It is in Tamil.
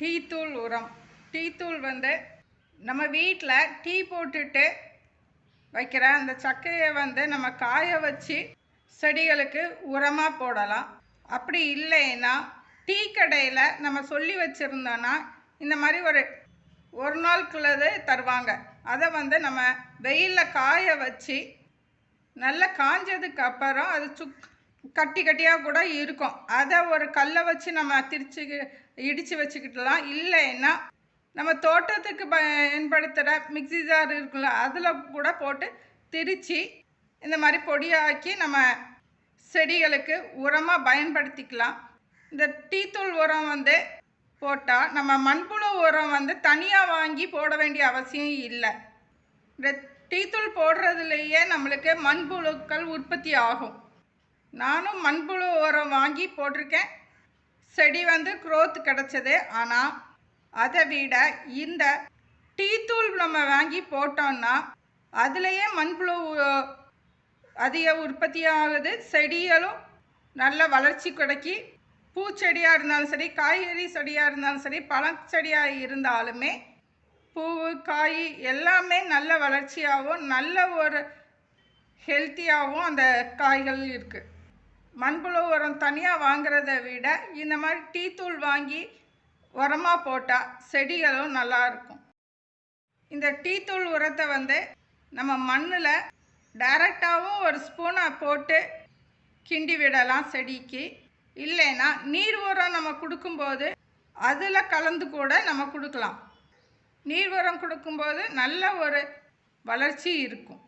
டீத்தூள் உரம். டீத்தூள் வந்து நம்ம வீட்டில் டீ போட்டுட்டு வைக்கிற அந்த சக்கையை வந்து நம்ம காய வச்சு செடிகளுக்கு உரமாக போடலாம். அப்படி இல்லைன்னா டீ கடையில் நம்ம சொல்லி வச்சுருந்தோன்னா இந்த மாதிரி ஒரு ஒரு நாளுக்குள்ளது தருவாங்க. அதை வந்து நம்ம வெயிலில் காய வச்சு நல்லா காஞ்சதுக்கு அப்புறம் அது சுக் கட்டி கட்டியாக கூட இருக்கும். அதை ஒரு கல்லை வச்சு நம்ம திரிச்சு இடித்து வச்சுக்கிட்டலாம் இல்லைன்னா நம்ம தோட்டத்துக்கு பயன்படுத்துகிற மிக்ஸி ஜார் இருக்குல்ல அதில் கூட போட்டு திரித்து இந்த மாதிரி பொடியாக்கி நம்ம செடிகளுக்கு உரமாக பயன்படுத்திக்கலாம். இந்த டீத்தூள் உரம் வந்து போட்டால் நம்ம மண்புழு உரம் வந்து தனியாக வாங்கி போட வேண்டிய அவசியம் இல்லை. இந்த டீத்தூள் போடுறதுலேயே நம்மளுக்கு மண்புழுக்கள் உற்பத்தி ஆகும். நானும் மண்புழு உரம் வாங்கி போட்டிருக்கேன். செடி வந்து க்ரோத் கிடச்சது. ஆனால் அதை விட இந்த டீத்தூள் நம்ம வாங்கி போட்டோம்னா அதுலேயே மண்புழு அதிக உற்பத்தியாகுது. செடிகளும் நல்ல வளர்ச்சி கிடைக்கி பூச்செடியாக இருந்தாலும் சரி காய்கறி செடியாக இருந்தாலும் சரி பழச்செடியாக இருந்தாலுமே பூ காய் எல்லாமே நல்ல வளர்ச்சியாகவும் நல்ல ஒரு ஹெல்த்தியாகவும் அந்த காய்கள் இருக்குது மண்புழு உரம் தனியாக வாங்குறத விட இந்த மாதிரி டீ தூள் வாங்கி உரமாக போட்டால் செடிகளும் நல்லா இருக்கும். இந்த டீ தூள் உரத்தை வந்து நம்ம மண்ணில் டைரெக்டாகவும் ஒரு ஸ்பூனை போட்டு கிண்டி விடலாம் செடிக்கு. இல்லைன்னா நீர் உரம் நம்ம கொடுக்கும்போது அதில் கலந்து கூட நம்ம கொடுக்கலாம். நீர் உரம் கொடுக்கும்போது நல்ல ஒரு வளர்ச்சி இருக்கும்.